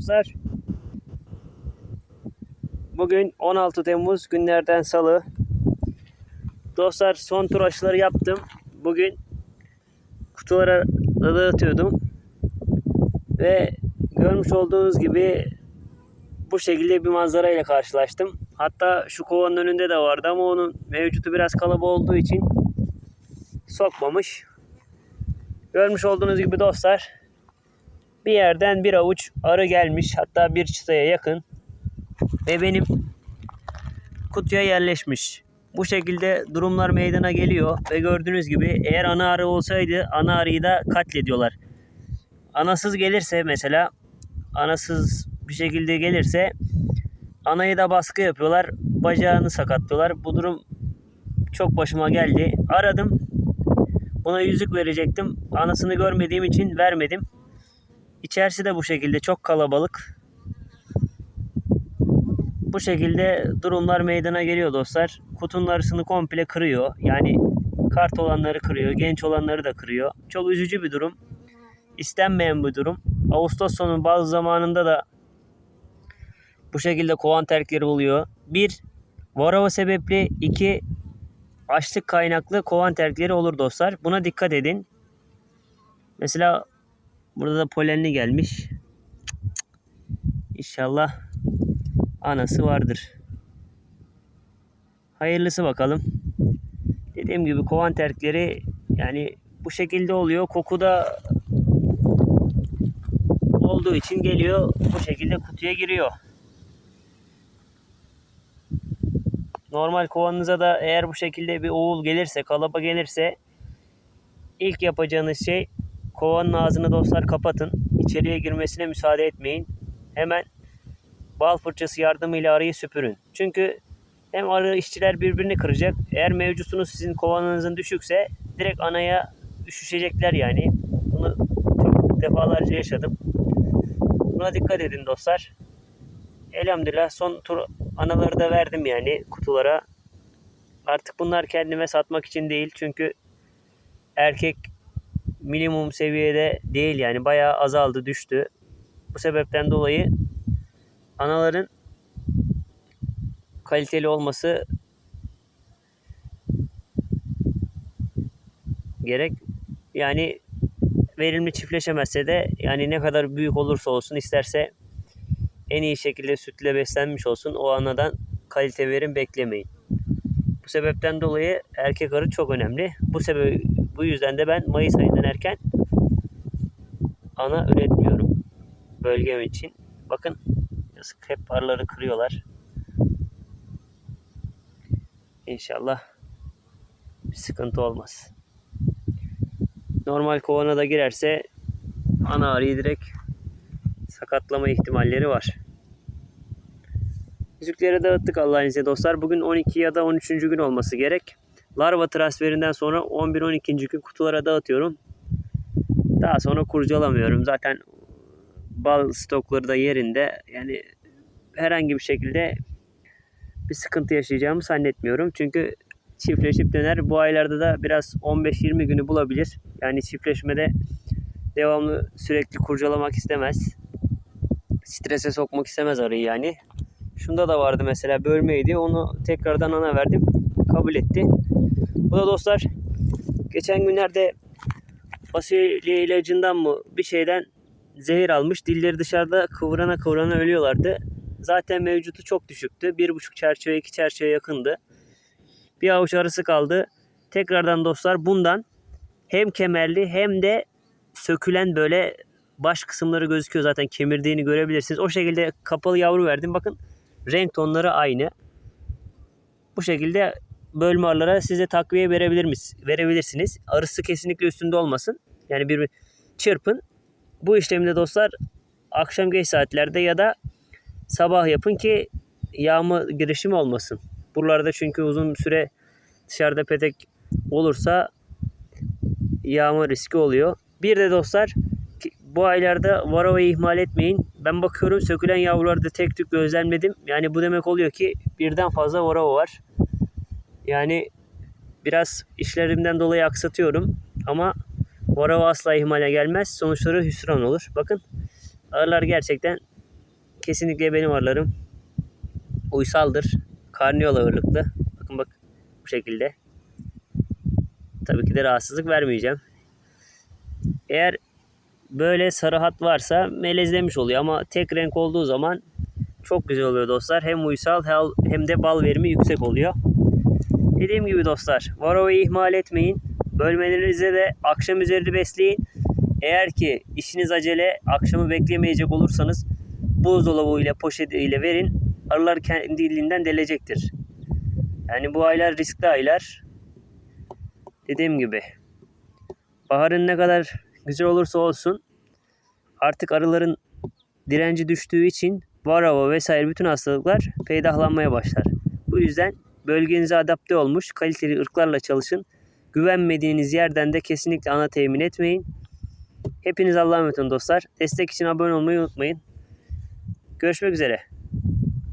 Dostlar Bugün 16 Temmuz günlerden salı Dostlar son tur aşıları yaptım Bugün kutulara dağıtıyordum Ve görmüş olduğunuz gibi bu şekilde bir manzara ile karşılaştım. Hatta şu kovanın önünde de vardı ama onun mevcutu biraz kalabalık olduğu için sokmamış. Görmüş olduğunuz gibi dostlar bir yerden bir avuç arı gelmiş hatta bir çıtaya yakın ve benim kutuya yerleşmiş. Bu şekilde durumlar meydana geliyor ve gördüğünüz gibi eğer ana arı olsaydı ana arıyı da katlediyorlar. Anasız gelirse mesela anasız bir şekilde gelirse anayı da baskı yapıyorlar. Bacağını sakatlıyorlar. Bu durum çok başıma geldi. Aradım. Buna yüzük verecektim. Anasını görmediğim için vermedim. İçerisi de bu şekilde çok kalabalık. Bu şekilde durumlar meydana geliyor dostlar. Kutunun arasını komple kırıyor. Yani kart olanları kırıyor, genç olanları da kırıyor. Çok üzücü bir durum. İstenmeyen bir durum. Ağustos sonu bazı zamanında da bu şekilde kovan terkleri oluyor. Bir, varava sebepli. iki açlık kaynaklı kovan terkleri olur dostlar. Buna dikkat edin. Mesela burada da polenli gelmiş. İnşallah anası vardır. Hayırlısı bakalım. Dediğim gibi kovan terkleri yani bu şekilde oluyor. Koku da olduğu için geliyor bu şekilde kutuya giriyor. Normal kovanınıza da eğer bu şekilde bir oğul gelirse, kalaba gelirse ilk yapacağınız şey kovanın ağzını dostlar kapatın. İçeriye girmesine müsaade etmeyin. Hemen bal fırçası yardımıyla arıyı süpürün. Çünkü hem arı işçiler birbirini kıracak. Eğer mevcutunuz sizin kovanınızın düşükse direkt anaya üşüşecekler yani. Bunu çok defalarca yaşadım. Buna dikkat edin dostlar. Elhamdülillah son tur anaları da verdim yani kutulara. Artık bunlar kendime satmak için değil. Çünkü erkek minimum seviyede değil yani bayağı azaldı düştü. Bu sebepten dolayı anaların kaliteli olması gerek. Yani verimli çiftleşemezse de yani ne kadar büyük olursa olsun isterse en iyi şekilde sütle beslenmiş olsun o anadan kalite verim beklemeyin. Bu sebepten dolayı erkek arı çok önemli. Bu sebep bu yüzden de ben Mayıs ayından erken ana üretmiyorum bölgem için. Bakın yazık hep arıları kırıyorlar. İnşallah bir sıkıntı olmaz. Normal kovana da girerse ana arıyı direkt sakatlama ihtimalleri var. Yüzükleri dağıttık Allah'ın izniyle dostlar. Bugün 12 ya da 13. gün olması gerek. Larva transferinden sonra 11-12. gün kutulara dağıtıyorum. Daha sonra kurcalamıyorum. Zaten bal stokları da yerinde. Yani herhangi bir şekilde bir sıkıntı yaşayacağımı zannetmiyorum. Çünkü çiftleşip döner. Bu aylarda da biraz 15-20 günü bulabilir. Yani çiftleşmede devamlı sürekli kurcalamak istemez. Strese sokmak istemez arıyı yani. Şunda da vardı mesela bölmeydi. Onu tekrardan ana verdim. Kabul etti. Bu da dostlar geçen günlerde fasulye ilacından mı bir şeyden zehir almış. Dilleri dışarıda kıvrana kıvrana ölüyorlardı. Zaten mevcutu çok düşüktü. Bir buçuk çerçeve iki çerçeve yakındı. Bir avuç arısı kaldı. Tekrardan dostlar bundan hem kemerli hem de sökülen böyle baş kısımları gözüküyor zaten kemirdiğini görebilirsiniz. O şekilde kapalı yavru verdim. Bakın renk tonları aynı. Bu şekilde bölme arılara size takviye verebilir mis verebilirsiniz. Arısı kesinlikle üstünde olmasın. Yani bir çırpın. Bu işlemde dostlar akşam geç saatlerde ya da sabah yapın ki yağma girişimi olmasın. Buralarda çünkü uzun süre dışarıda petek olursa yağma riski oluyor. Bir de dostlar bu aylarda varovayı ihmal etmeyin. Ben bakıyorum sökülen yavrularda tek tük gözlemledim. Yani bu demek oluyor ki birden fazla varova var. Yani biraz işlerimden dolayı aksatıyorum. Ama varova asla ihmale gelmez. Sonuçları hüsran olur. Bakın arılar gerçekten kesinlikle benim arılarım uysaldır. Karniyol ağırlıklı. Bakın bak bu şekilde. Tabii ki de rahatsızlık vermeyeceğim. Eğer böyle sarı hat varsa melezlemiş oluyor ama tek renk olduğu zaman çok güzel oluyor dostlar. Hem uysal hem de bal verimi yüksek oluyor. Dediğim gibi dostlar varoyu ihmal etmeyin. Bölmelerinize de akşam üzeri besleyin. Eğer ki işiniz acele akşamı beklemeyecek olursanız buzdolabı ile poşet ile verin. Arılar kendiliğinden delecektir. Yani bu aylar riskli aylar. Dediğim gibi baharın ne kadar güzel olursa olsun artık arıların direnci düştüğü için varava vesaire bütün hastalıklar peydahlanmaya başlar. Bu yüzden bölgenize adapte olmuş kaliteli ırklarla çalışın. Güvenmediğiniz yerden de kesinlikle ana temin etmeyin. Hepiniz Allah'a emanet olun dostlar. Destek için abone olmayı unutmayın. Görüşmek üzere.